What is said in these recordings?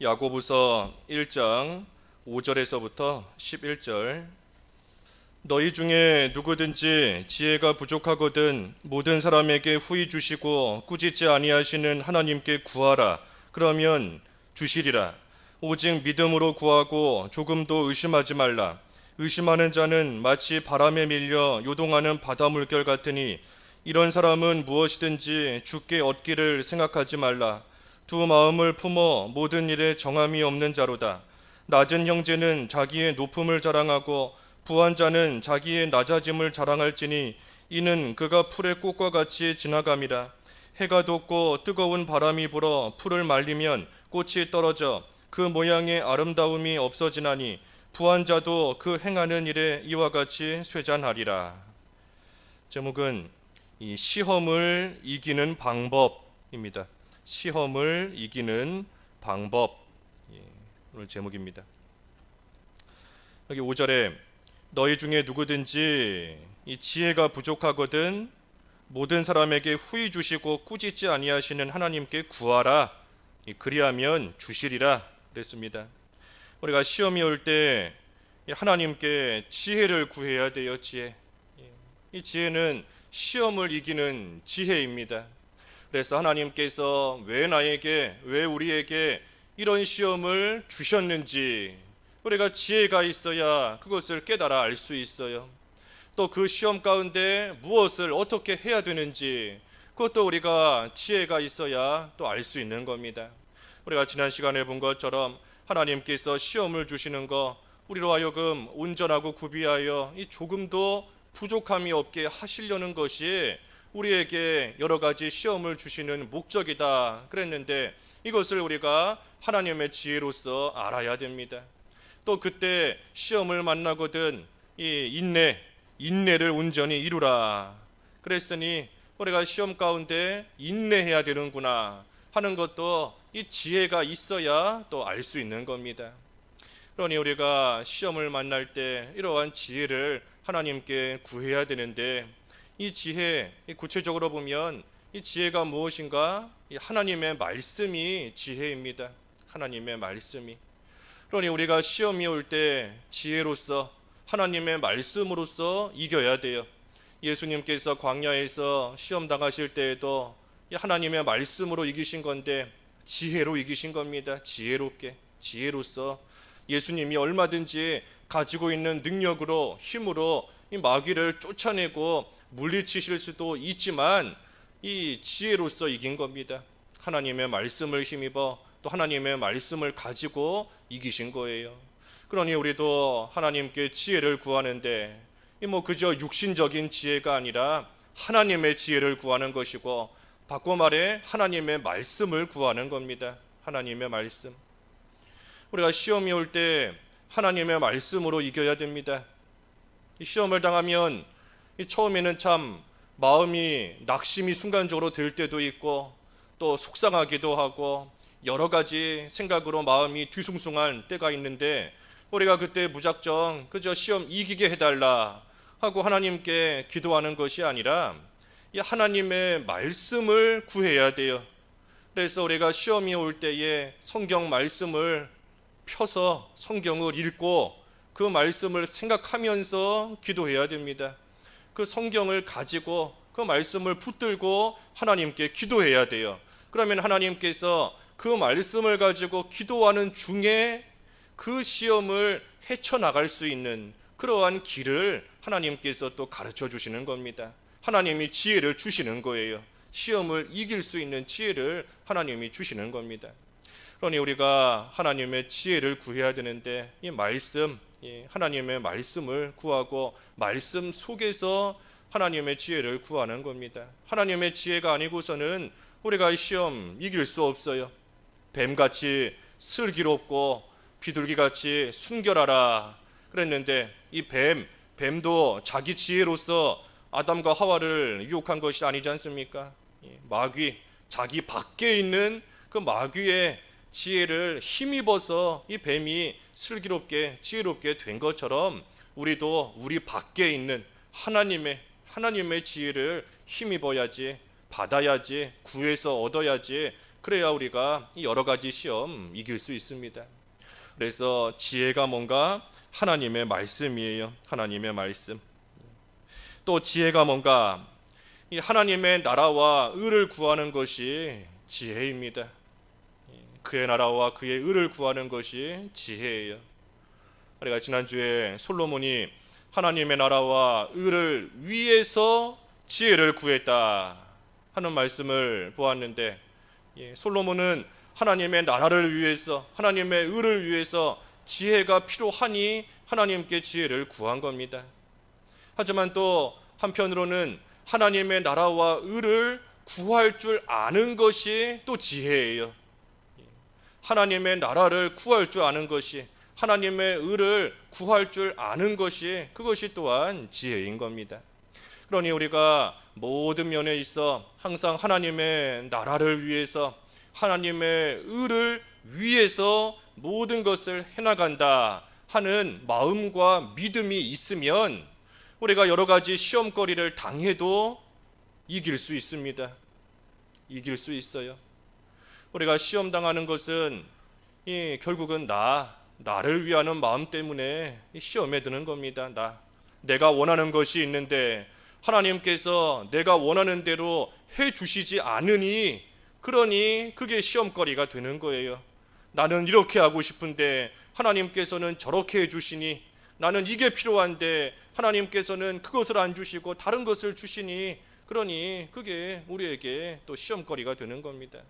야고보서 1장 5절에서부터 11절. 너희 중에 누구든지 지혜가 부족하거든 모든 사람에게 후히 주시고 꾸짖지 아니하시는 하나님께 구하라. 그러면 주시리라. 오직 믿음으로 구하고 조금도 의심하지 말라. 의심하는 자는 마치 바람에 밀려 요동하는 바다 물결 같으니 이런 사람은 무엇이든지 죽게 얻기를 생각하지 말라 두 마음을 품어 모든 일에 정함이 없는 자로다. 낮은 형제는 자기의 높음을 자랑하고 부한 자는 자기의 낮아짐을 자랑할지니 이는 그가 풀의 꽃과 같이 지나감이라. 해가 돋고 뜨거운 바람이 불어 풀을 말리면 꽃이 떨어져 그 모양의 아름다움이 없어지나니 부한 자도 그 행하는 일에 이와 같이 쇠잔하리라. 제목은 이 시험을 이기는 방법입니다. 시험을 이기는 방법 예, 오늘 제목입니다. 여기 5절에 너희 중에 누구든지 이 지혜가 부족하거든 모든 사람에게 후히 주시고 꾸짖지 아니하시는 하나님께 구하라 이 그리하면 주시리라 그랬습니다. 우리가 시험이 올 때 하나님께 지혜를 구해야 지혜. 예, 이 지혜는 시험을 이기는 지혜입니다. 그래서 하나님께서 왜 나에게 왜 우리에게 이런 시험을 주셨는지 우리가 지혜가 있어야 그것을 깨달아 알 수 있어요. 또 그 시험 가운데 무엇을 어떻게 해야 되는지 그것도 우리가 지혜가 있어야 또 알 수 있는 겁니다. 우리가 지난 시간에 본 것처럼 하나님께서 시험을 주시는 거 우리로 하여금 온전하고 구비하여 이 조금도 부족함이 없게 하시려는 것이 우리에게 여러 가지 시험을 주시는 목적이다 그랬는데 이것을 우리가 하나님의 지혜로서 알아야 됩니다. 또 그때 시험을 만나거든 이 인내 인내를 온전히 이루라 그랬으니 우리가 시험 가운데 인내해야 되는구나 하는 것도 이 지혜가 있어야 또 알 수 있는 겁니다. 그러니 우리가 시험을 만날 때 이러한 지혜를 하나님께 구해야 되는데 이 지혜 구체적으로 보면 이 지혜가 무엇인가? 이 하나님의 말씀이 지혜입니다. 하나님의 말씀이. 그러니 우리가 시험이 올 때 지혜로서 하나님의 말씀으로서 이겨야 돼요. 예수님께서 광야에서 시험 당하실 때에도 하나님의 말씀으로 이기신 건데 지혜로 이기신 겁니다. 지혜롭게 지혜로서 예수님이 얼마든지 가지고 있는 능력으로 힘으로 이 마귀를 쫓아내고 물리치실 수도 있지만 이 지혜로서 이긴 겁니다. 하나님의 말씀을 힘입어 또 하나님의 말씀을 가지고 이기신 거예요. 그러니 우리도 하나님께 지혜를 구하는데 이뭐 그저 육신적인 지혜가 아니라 하나님의 지혜를 구하는 것이고 바꿔 말해 하나님의 말씀을 구하는 겁니다. 하나님의 말씀. 우리가 시험이 올 때 하나님의 말씀으로 이겨야 됩니다. 시험을 당하면 처음에는 참 마음이 낙심이 순간적으로 들 때도 있고 또 속상하기도 하고 여러 가지 생각으로 마음이 뒤숭숭한 때가 있는데 우리가 그때 무작정 그저 시험 이기게 해달라 하고 하나님께 기도하는 것이 아니라 이 하나님의 말씀을 구해야 돼요. 그래서 우리가 시험이 올 때에 성경 말씀을 펴서 성경을 읽고 그 말씀을 생각하면서 기도해야 됩니다. 그 성경을 가지고 그 말씀을 붙들고 하나님께 기도해야 돼요. 그러면 하나님께서 그 말씀을 가지고 기도하는 중에 그 시험을 헤쳐나갈 수 있는 그러한 길을 하나님께서 또 가르쳐 주시는 겁니다. 하나님이 지혜를 주시는 거예요. 시험을 이길 수 있는 지혜를 하나님이 주시는 겁니다. 그러니 우리가 하나님의 지혜를 구해야 되는데 이 말씀 예, 하나님의 말씀을 구하고 말씀 속에서 하나님의 지혜를 구하는 겁니다. 하나님의 지혜가 아니고서는 우리가 시험 이길 수 없어요. 뱀같이 슬기롭고 비둘기같이 순결하라 그랬는데 이 뱀, 뱀도 자기 지혜로서 아담과 하와를 유혹한 것이 아니지 않습니까? 예, 마귀, 자기 밖에 있는 그 마귀의 지혜를 힘입어서 이 뱀이 슬기롭게 지혜롭게 된 것처럼 우리도 우리 밖에 있는 하나님의 하나님의 지혜를 힘입어야지 받아야지 구해서 얻어야지 그래야 우리가 이 여러 가지 시험 이길 수 있습니다. 그래서 지혜가 뭔가 하나님의 말씀이에요. 하나님의 말씀. 또 지혜가 뭔가 이 하나님의 나라와 의를 구하는 것이 지혜입니다. 그의 나라와 그의 의를 구하는 것이 지혜예요. 우리가 지난주에 솔로몬이 하나님의 나라와 의를 위해서 지혜를 구했다 하는 말씀을 보았는데 예, 솔로몬은 하나님의 나라를 위해서 하나님의 의를 위해서 지혜가 필요하니 하나님께 지혜를 구한 겁니다. 하지만 또 한편으로는 하나님의 나라와 의를 구할 줄 아는 것이 또 지혜예요. 하나님의 나라를 구할 줄 아는 것이 하나님의 의를 구할 줄 아는 것이 그것이 또한 지혜인 겁니다. 그러니 우리가 모든 면에 있어 항상 하나님의 나라를 위해서 하나님의 의를 위해서 모든 것을 해나간다 하는 마음과 믿음이 있으면 우리가 여러 가지 시험거리를 당해도 이길 수 있습니다. 이길 수 있어요. 우리가 시험 당하는 것은 이 결국은 나 나를 위하는 마음 때문에 시험에 드는 겁니다. 나 내가 원하는 것이 있는데 하나님께서 내가 원하는 대로 해 주시지 않으니 그러니 그게 시험거리가 되는 거예요. 나는 이렇게 하고 싶은데 하나님께서는 저렇게 해 주시니 나는 이게 필요한데 하나님께서는 그것을 안 주시고 다른 것을 주시니 그러니 그게 우리에게 또 시험거리가 되는 겁니다.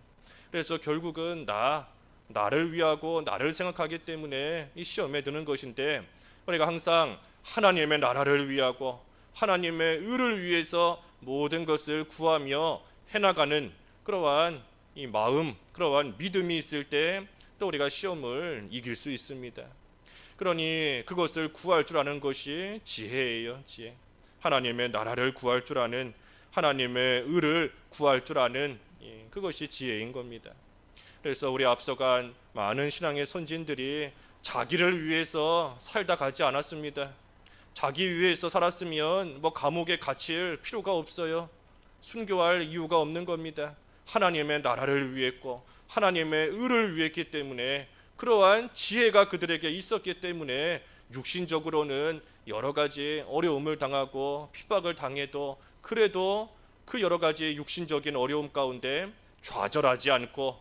그래서 결국은 나 나를 위하고 나를 생각하기 때문에 이 시험에 드는 것인데 우리가 항상 하나님의 나라를 위하고 하나님의 의를 위해서 모든 것을 구하며 해나가는 그러한 이 마음, 그러한 믿음이 있을 때 또 우리가 시험을 이길 수 있습니다. 그러니 그것을 구할 줄 아는 것이 지혜예요, 지혜. 하나님의 나라를 구할 줄 아는 하나님의 의를 구할 줄 아는 예, 그것이 지혜인 겁니다. 그래서 우리 앞서간 많은 신앙의 선진들이 자기를 위해서 살다 가지 않았습니다. 자기 위해서 살았으면 뭐 감옥에 갇힐 필요가 없어요. 순교할 이유가 없는 겁니다. 하나님의 나라를 위했고 하나님의 의를 위했기 때문에 그러한 지혜가 그들에게 있었기 때문에 육신적으로는 여러 가지 어려움을 당하고 핍박을 당해도 그래도 그 여러 가지 육신적인 어려움 가운데 좌절하지 않고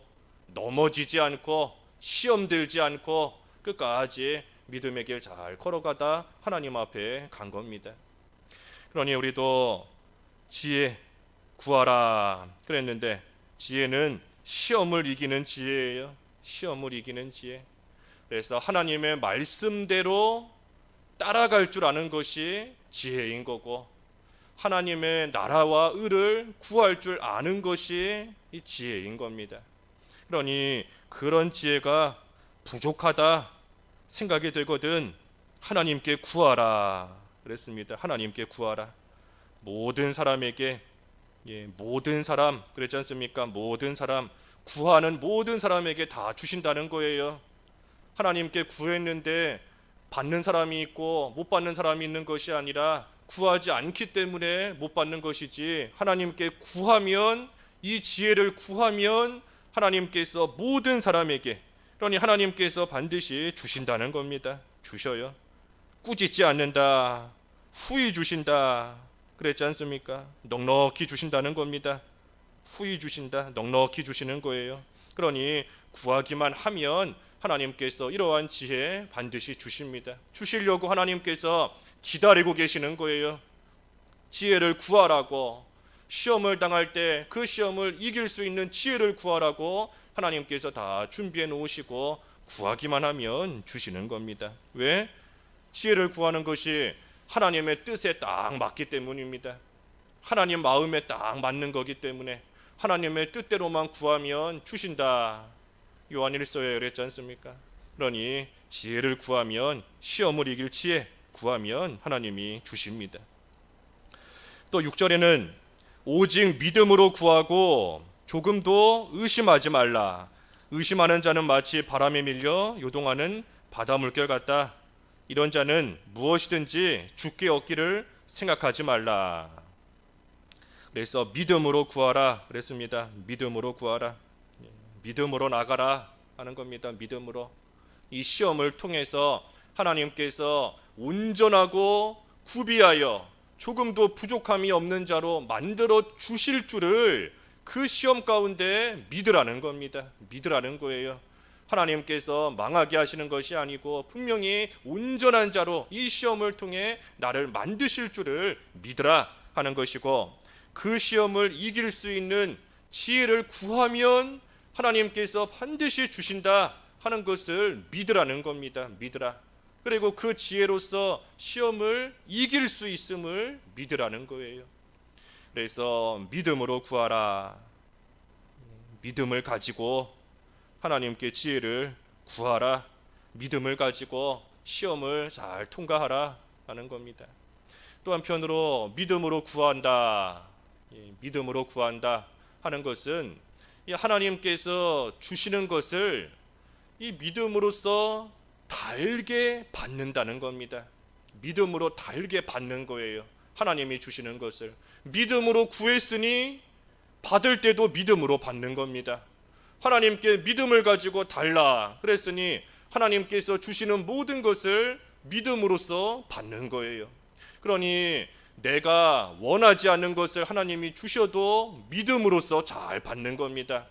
넘어지지 않고 시험 들지 않고 끝까지 믿음의 길 잘 걸어가다 하나님 앞에 간 겁니다. 그러니 우리도 지혜 구하라 그랬는데 지혜는 시험을 이기는 지혜예요. 시험을 이기는 지혜. 그래서 하나님의 말씀대로 따라갈 줄 아는 것이 지혜인 거고 하나님의 나라와 의를 구할 줄 아는 것이 이 지혜인 겁니다. 그러니 그런 지혜가 부족하다 생각이 되거든 하나님께 구하라 그랬습니다. 하나님께 구하라. 모든 사람에게 예, 모든 사람 그랬지 않습니까? 모든 사람 구하는 모든 사람에게 다 주신다는 거예요. 하나님께 구했는데 받는 사람이 있고 못 받는 사람이 있는 것이 아니라 구하지 않기 때문에 못 받는 것이지 하나님께 구하면 이 지혜를 구하면 하나님께서 모든 사람에게 그러니 하나님께서 반드시 주신다는 겁니다. 주셔요. 꾸짖지 않는다. 후히 주신다. 그랬지 않습니까? 넉넉히 주신다는 겁니다. 후히 주신다. 넉넉히 주시는 거예요. 그러니 구하기만 하면 하나님께서 이러한 지혜 반드시 주십니다. 주시려고 하나님께서 기다리고 계시는 거예요. 지혜를 구하라고 시험을 당할 때 그 시험을 이길 수 있는 지혜를 구하라고 하나님께서 다 준비해 놓으시고 구하기만 하면 주시는 겁니다. 왜? 지혜를 구하는 것이 하나님의 뜻에 딱 맞기 때문입니다. 하나님 마음에 딱 맞는 거기 때문에 하나님의 뜻대로만 구하면 주신다. 요한일서에 그랬지 않습니까? 그러니 지혜를 구하면 시험을 이길 지혜 구하면 하나님이 주십니다. 또 6절에는 오직 믿음으로 구하고 조금도 의심하지 말라. 의심하는 자는 마치 바람에 밀려 요동하는 바다 물결 같다. 이런 자는 무엇이든지 죽게 얻기를 생각하지 말라. 그래서 믿음으로 구하라 그랬습니다. 믿음으로 구하라. 믿음으로 나가라 하는 겁니다. 믿음으로 이 시험을 통해서 하나님께서 온전하고 구비하여 조금도 부족함이 없는 자로 만들어 주실 줄을 그 시험 가운데 믿으라는 겁니다. 믿으라는 거예요. 하나님께서 망하게 하시는 것이 아니고 분명히 온전한 자로 이 시험을 통해 나를 만드실 줄을 믿으라 하는 것이고 그 시험을 이길 수 있는 지혜를 구하면 하나님께서 반드시 주신다 하는 것을 믿으라는 겁니다. 믿으라. 그리고 그 지혜로서 시험을 이길 수 있음을 믿으라는 거예요. 그래서 믿음으로 구하라. 믿음을 가지고 하나님께 지혜를 구하라. 믿음을 가지고 시험을 잘 통과하라 하는 겁니다. 또 한편으로 믿음으로 구한다. 예, 믿음으로 구한다 하는 것은 이 하나님께서 주시는 것을 이 믿음으로써 달게 받는다는 겁니다. 믿음으로 달게 받는 거예요. 하나님이 주시는 것을 믿음으로 구했으니 받을 때도 믿음으로 받는 겁니다. 하나님께 믿음을 가지고 달라 그랬으니 하나님께서 주시는 모든 것을 믿음으로써 받는 거예요. 그러니 내가 원하지 않는 것을 하나님이 주셔도 믿음으로써 잘 받는 겁니다.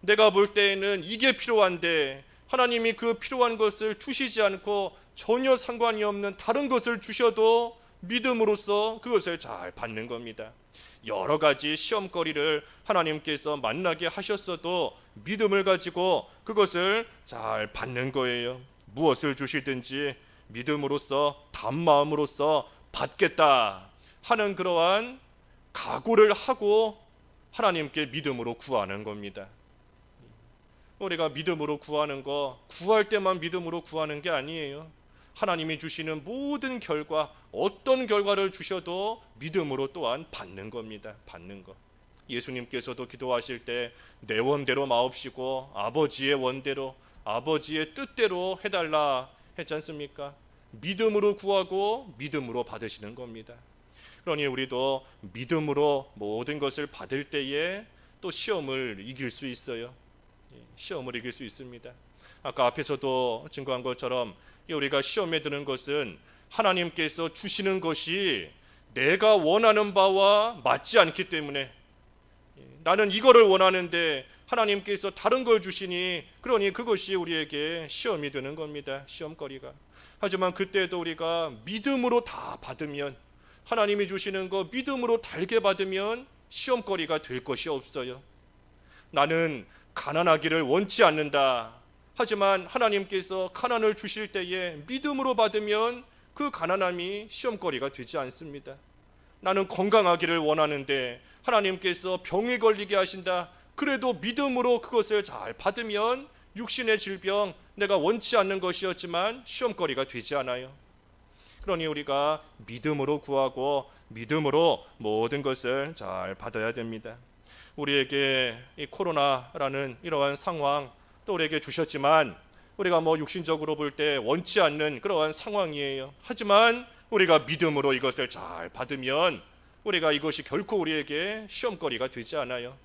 내가 볼 때에는 이게 필요한데 하나님이 그 필요한 것을 주시지 않고 전혀 상관이 없는 다른 것을 주셔도 믿음으로써 그것을 잘 받는 겁니다. 여러 가지 시험거리를 하나님께서 만나게 하셨어도 믿음을 가지고 그것을 잘 받는 거예요. 무엇을 주시든지 믿음으로써 단마음으로써 받겠다 하는 그러한 각오를 하고 하나님께 믿음으로 구하는 겁니다. 우리가 믿음으로 구하는 거 구할 때만 믿음으로 구하는 게 아니에요. 하나님이 주시는 모든 결과 어떤 결과를 주셔도 믿음으로 또한 받는 겁니다. 받는 것. 예수님께서도 기도하실 때 내 원대로 마옵시고 아버지의 원대로 아버지의 뜻대로 해달라 했지 않습니까? 믿음으로 구하고 믿음으로 받으시는 겁니다. 그러니 우리도 믿음으로 모든 것을 받을 때에 또 시험을 이길 수 있어요. 예, 시험을 이길 수 있습니다. 아까 앞에서도 증거한 것처럼 우리가 시험에 드는 것은 하나님께서 주시는 것이 내가 원하는 바와 맞지 않기 때문에 예, 나는 이거를 원하는데 하나님께서 다른 걸 주시니 그러니 그것이 우리에게 시험이 되는 겁니다. 시험거리가. 하지만 그때도 우리가 믿음으로 다 받으면 하나님이 주시는 거 믿음으로 달게 받으면 시험거리가 될 것이 없어요. 나는 가난하기를 원치 않는다. 하지만 하나님께서 가난을 주실 때에 믿음으로 받으면 그 가난함이 시험거리가 되지 않습니다. 나는 건강하기를 원하는데 하나님께서 병에 걸리게 하신다. 그래도 믿음으로 그것을 잘 받으면 육신의 질병 내가 원치 않는 것이었지만 시험거리가 되지 않아요. 그러니 우리가 믿음으로 구하고 믿음으로 모든 것을 잘 받아야 됩니다. 우리에게 이 코로나라는 이러한 상황 또 우리에게 주셨지만 우리가 뭐 육신적으로 볼 때 원치 않는 그러한 상황이에요. 하지만 우리가 믿음으로 이것을 잘 받으면 우리가 이것이 결코 우리에게 시험거리가 되지 않아요.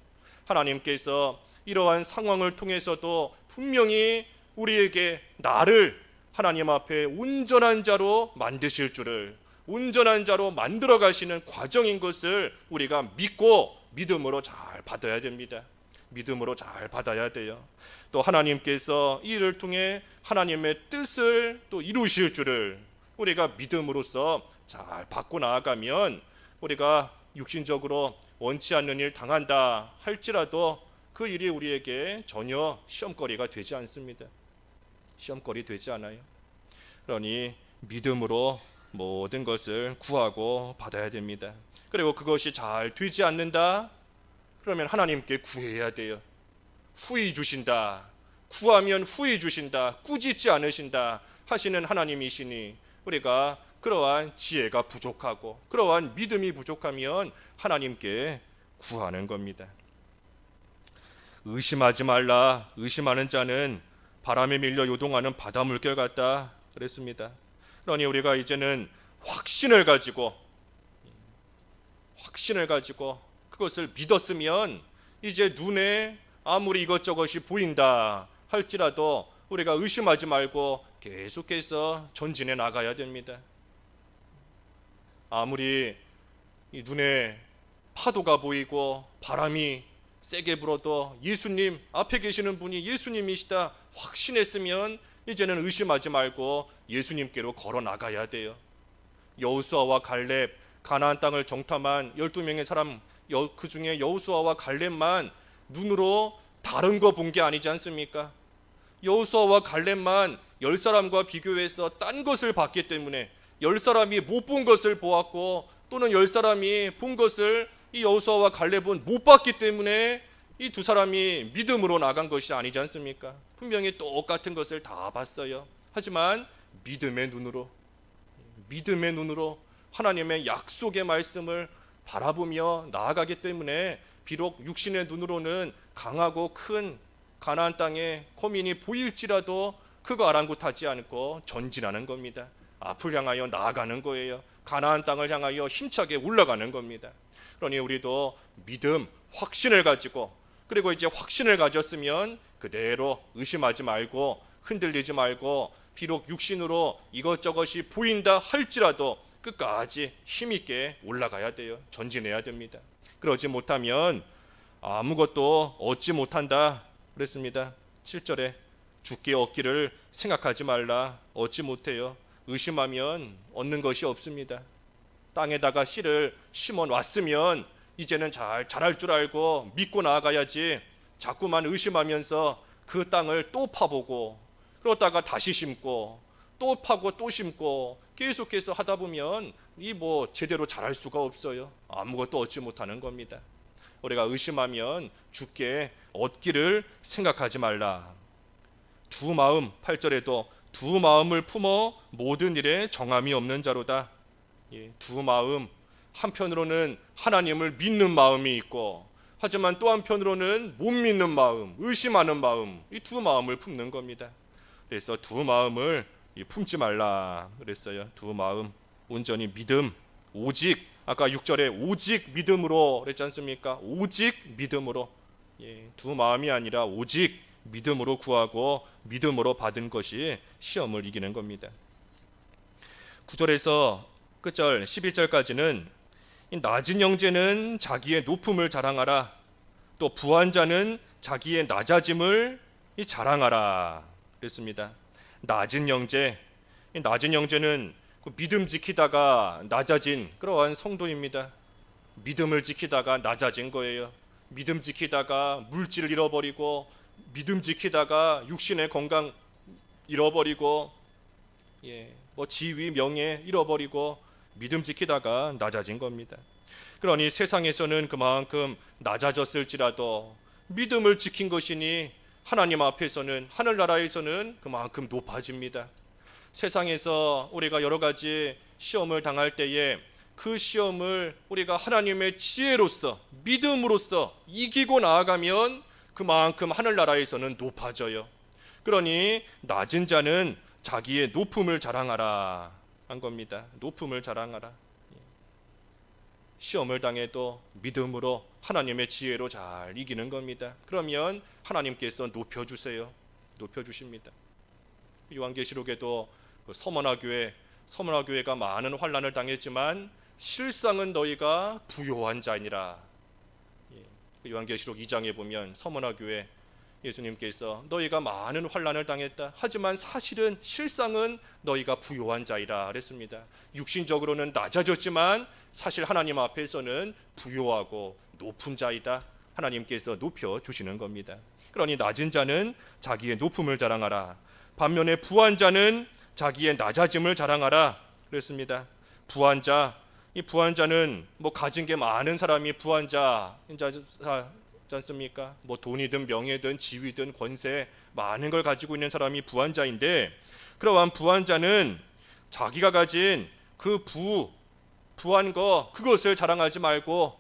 하나님께서 이러한 상황을 통해서도 분명히 우리에게 나를 하나님 앞에 온전한 자로 만드실 줄을 온전한 자로 만들어 가시는 과정인 것을 우리가 믿고 믿음으로 잘 받아야 됩니다. 믿음으로 잘 받아야 돼요. 또 하나님께서 이를 통해 하나님의 뜻을 또 이루실 줄을 우리가 믿음으로써 잘 받고 나아가면 우리가 육신적으로 원치 않는 일 당한다 할지라도 그 일이 우리에게 전혀 시험거리가 되지 않습니다. 시험거리 되지 않아요. 그러니 믿음으로 모든 것을 구하고 받아야 됩니다. 그리고 그것이 잘 되지 않는다. 그러면 하나님께 구해야 돼요. 후히 주신다. 구하면 후히 주신다. 꾸짖지 않으신다. 하시는 하나님이시니 우리가 그러한 지혜가 부족하고 그러한 믿음이 부족하면 하나님께 구하는 겁니다. 의심하지 말라. 의심하는 자는 바람에 밀려 요동하는 바다 물결 같다. 그랬습니다. 그러니 우리가 이제는 확신을 가지고 확신을 가지고 그것을 믿었으면 이제 눈에 아무리 이것저것이 보인다 할지라도 우리가 의심하지 말고 계속해서 전진해 나가야 됩니다. 아무리 이 눈에 파도가 보이고 바람이 세게 불어도 예수님 앞에 계시는 분이 예수님이시다 확신했으면 이제는 의심하지 말고 예수님께로 걸어 나가야 돼요. 여호수아와 갈렙 가나안 땅을 정탐한 12명의 사람 여- 그 중에 여호수아와 갈렙만 눈으로 다른 거 본 게 아니지 않습니까? 여호수아와 갈렙만 열 사람과 비교해서 딴 것을 봤기 때문에 열 사람이 못 본 것을 보았고 또는 열 사람이 본 것을 이 여호수아와 갈렙은 못 봤기 때문에 이 두 사람이 믿음으로 나간 것이 아니지 않습니까? 분명히 똑같은 것을 다 봤어요. 하지만 믿음의 눈으로 믿음의 눈으로 하나님의 약속의 말씀을 바라보며 나아가기 때문에 비록 육신의 눈으로는 강하고 큰 가나안 땅의 고민이 보일지라도 그거 아랑곳하지 않고 전진하는 겁니다. 앞을 향하여 나아가는 거예요. 가나안 땅을 향하여 힘차게 올라가는 겁니다. 그러니 우리도 믿음, 확신을 가지고 그리고 이제 확신을 가졌으면 그대로 의심하지 말고 흔들리지 말고 비록 육신으로 이것저것이 보인다 할지라도 끝까지 힘있게 올라가야 돼요. 전진해야 됩니다. 그러지 못하면 아무것도 얻지 못한다 그랬습니다. 7절에 죽기 얻기를 생각하지 말라 얻지 못해요. 의심하면 얻는 것이 없습니다. 땅에다가 씨를 심어 놨으면 이제는 잘 자랄 줄 알고 믿고 나아가야지 자꾸만 의심하면서 그 땅을 또 파보고 그러다가 다시 심고 또 파고 또 심고 계속해서 하다 보면 이 뭐 제대로 자랄 수가 없어요. 아무것도 얻지 못하는 겁니다. 우리가 의심하면 죽게 얻기를 생각하지 말라. 두 마음 8절에도 두 마음을 품어 모든 일에 정함이 없는 자로다. 예, 두 마음 한편으로는 하나님을 믿는 마음이 있고 하지만 또 한편으로는 못 믿는 마음, 의심하는 마음 이 두 마음을 품는 겁니다. 그래서 두 마음을 이 품지 말라 그랬어요. 두 마음 온전히 믿음 오직 아까 6절에 오직 믿음으로 그랬지 않습니까? 오직 믿음으로 예, 두 마음이 아니라 오직 믿음으로 구하고 믿음으로 받은 것이 시험을 이기는 겁니다. 9절에서 끝절 11절까지는 이 낮은 형제는 자기의 높음을 자랑하라 또 부한 자는 자기의 낮아짐을 이 자랑하라 그랬습니다. 낮은 이 낮은 형제는 그 믿음 지키다가 낮아진 그러한 성도입니다. 믿음을 지키다가 낮아진 거예요. 믿음 지키다가 물질을 잃어버리고 믿음 지키다가 육신의 건강 잃어버리고 예, 뭐 지위 명예 잃어버리고 믿음 지키다가 낮아진 겁니다. 그러니 세상에서는 그만큼 낮아졌을지라도 믿음을 지킨 것이니 하나님 앞에서는 하늘나라에서는 그만큼 높아집니다. 세상에서 우리가 여러 가지 시험을 당할 때에 그 시험을 우리가 하나님의 지혜로서 믿음으로써 이기고 나아가면 그만큼 하늘나라에서는 높아져요. 그러니 낮은 자는 자기의 높음을 자랑하라 한 겁니다. 높음을 자랑하라. 시험을 당해도 믿음으로 하나님의 지혜로 잘 이기는 겁니다. 그러면 하나님께서 높여 주세요. 높여 주십니다. 요한계시록에도 그 서머나 교회 서머나 교회가 많은 환란을 당했지만 실상은 너희가 부요한 자니라. 예, 그 요한계시록 2장에 보면 서머나 교회 예수님께서 너희가 많은 환란을 당했다. 하지만 사실은 실상은 너희가 부요한 자이라 그랬습니다. 육신적으로는 낮아졌지만 사실 하나님 앞에서는 부요하고 높은 자이다. 하나님께서 높여 주시는 겁니다. 그러니 낮은 자는 자기의 높음을 자랑하라. 반면에 부한 자는 자기의 낮아짐을 자랑하라. 그랬습니다. 부한 자, 이 부한 자는 뭐 가진 게 많은 사람이 부한 자인 자 있지 않습니까? 뭐 돈이든 명예든 지위든 권세 많은 걸 가지고 있는 사람이 부한 자인데 그러한 부한 자는 자기가 가진 그 부 부한 거 그것을 자랑하지 말고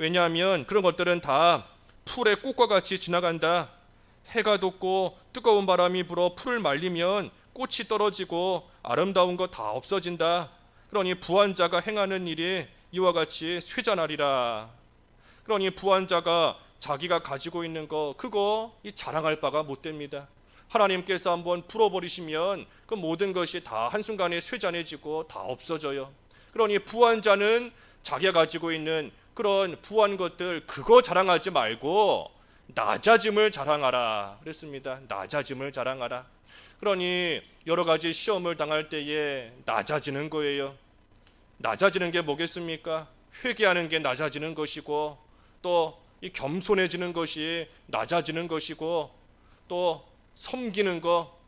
왜냐하면 그런 것들은 다 풀의 꽃과 같이 지나간다. 해가 돋고 뜨거운 바람이 불어 풀을 말리면 꽃이 떨어지고 아름다운 거 다 없어진다. 그러니 부한 자가 행하는 일이 이와 같이 쇠잔하리라. 그러니 부한 자가 자기가 가지고 있는 거 그거 이 자랑할 바가 못 됩니다. 하나님께서 한번 풀어버리시면 그 모든 것이 다 한순간에 쇠잔해지고 다 없어져요. 그러니 부한 자는 자기가 가지고 있는 그런 부한 것들 그거 자랑하지 말고 낮아짐을 자랑하라 그랬습니다. 낮아짐을 자랑하라. 그러니 여러 가지 시험을 당할 때에 낮아지는 거예요. 낮아지는 게 뭐겠습니까? 회개하는 게 낮아지는 것이고 또 이 겸손해지는 것이 낮아지는 것이고 또 섬기는 거,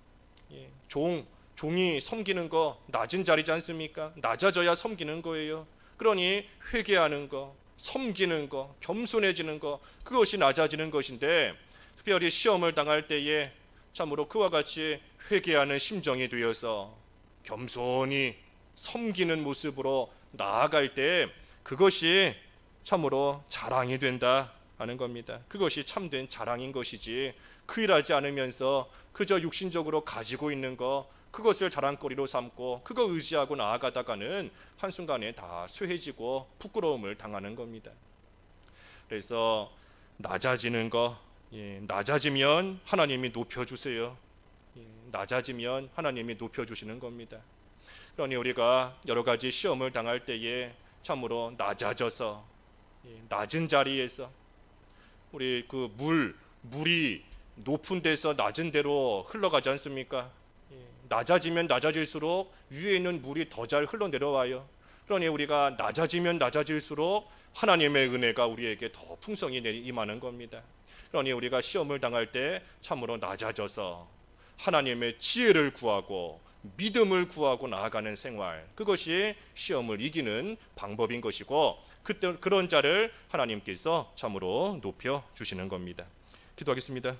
예, 종, 종이 섬기는 거 낮은 자리지 않습니까? 낮아져야 섬기는 거예요. 그러니 회개하는 거, 섬기는 거, 겸손해지는 거 그것이 낮아지는 것인데 특별히 시험을 당할 때에 참으로 그와 같이 회개하는 심정이 되어서 겸손히 섬기는 모습으로 나아갈 때 그것이 참으로 자랑이 된다 하는 겁니다. 그것이 참된 자랑인 것이지 그 일하지 않으면서 그저 육신적으로 가지고 있는 거 그것을 자랑거리로 삼고 그거 의지하고 나아가다가는 한순간에 다 쇠해지고 부끄러움을 당하는 겁니다. 그래서 낮아지는 거 예, 낮아지면 하나님이 높여 주세요. 예, 낮아지면 하나님이 높여 주시는 겁니다. 그러니 우리가 여러 가지 시험을 당할 때에 참으로 낮아져서 예, 낮은 자리에서 우리 그 물 물이 높은 데서 낮은 데로 흘러가지 않습니까? 예, 낮아지면 낮아질수록 위에 있는 물이 더 잘 흘러 내려와요. 그러니 우리가 낮아지면 낮아질수록 하나님의 은혜가 우리에게 더 풍성히 임하는 겁니다. 그러니 우리가 시험을 당할 때 참으로 낮아져서 하나님의 지혜를 구하고 믿음을 구하고 나아가는 생활 그것이 시험을 이기는 방법인 것이고 그때 그런 자를 하나님께서 참으로 높여 주시는 겁니다. 기도하겠습니다.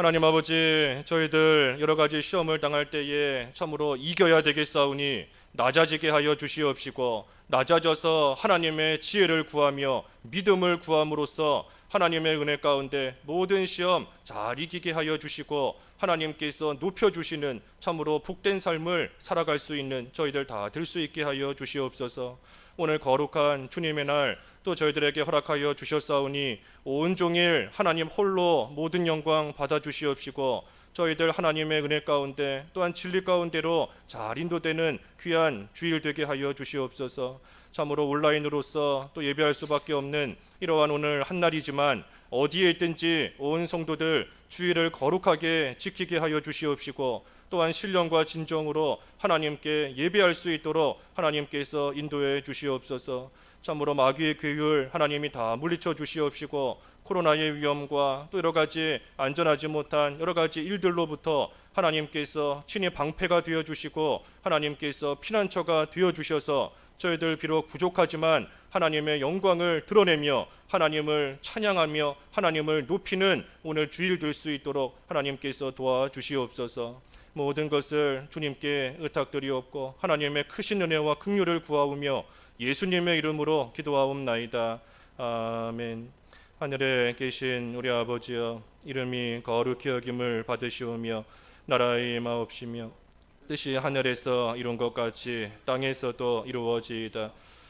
하나님 아버지 저희들 여러 가지 시험을 당할 때에 참으로 이겨야 되겠사오니 낮아지게 하여 주시옵시고 낮아져서 하나님의 지혜를 구하며 믿음을 구함으로써 하나님의 은혜 가운데 모든 시험 잘 이기게 하여 주시고 하나님께서 높여 주시는 참으로 복된 삶을 살아갈 수 있는 저희들 다될수 있게 하여 주시옵소서. 오늘 거룩한 주님의 날 또 저희들에게 허락하여 주셨사오니 온종일 하나님 홀로 모든 영광 받아 주시옵시고 저희들 하나님의 은혜 가운데 또한 진리 가운데로 잘 인도되는 귀한 주일 되게 하여 주시옵소서. 참으로 온라인으로서 또 예배할 수밖에 없는 이러한 오늘 한 날이지만 어디에 있든지 온 성도들 주일을 거룩하게 지키게 하여 주시옵시고 또한 신령과 진정으로 하나님께 예배할 수 있도록 하나님께서 인도해 주시옵소서. 참으로 마귀의 괴율 하나님이 다 물리쳐 주시옵시고 코로나의 위험과 또 여러 가지 안전하지 못한 여러 가지 일들로부터 하나님께서 친히 방패가 되어 주시고 하나님께서 피난처가 되어 주셔서 저희들 비록 부족하지만 하나님의 영광을 드러내며 하나님을 찬양하며 하나님을 높이는 오늘 주일 될 수 있도록 하나님께서 도와주시옵소서. 모든 것을 주님께 의탁드리옵고 하나님의 크신 은혜와 긍휼을 구하오며 예수님의 이름으로 기도하옵나이다. 아멘. 하늘에 계신 우리 아버지여 이름이 거룩히 여김을 받으시오며 나라의 마옵시며 뜻이 하늘에서 이룬 것 같이 땅에서도 이루어지이다.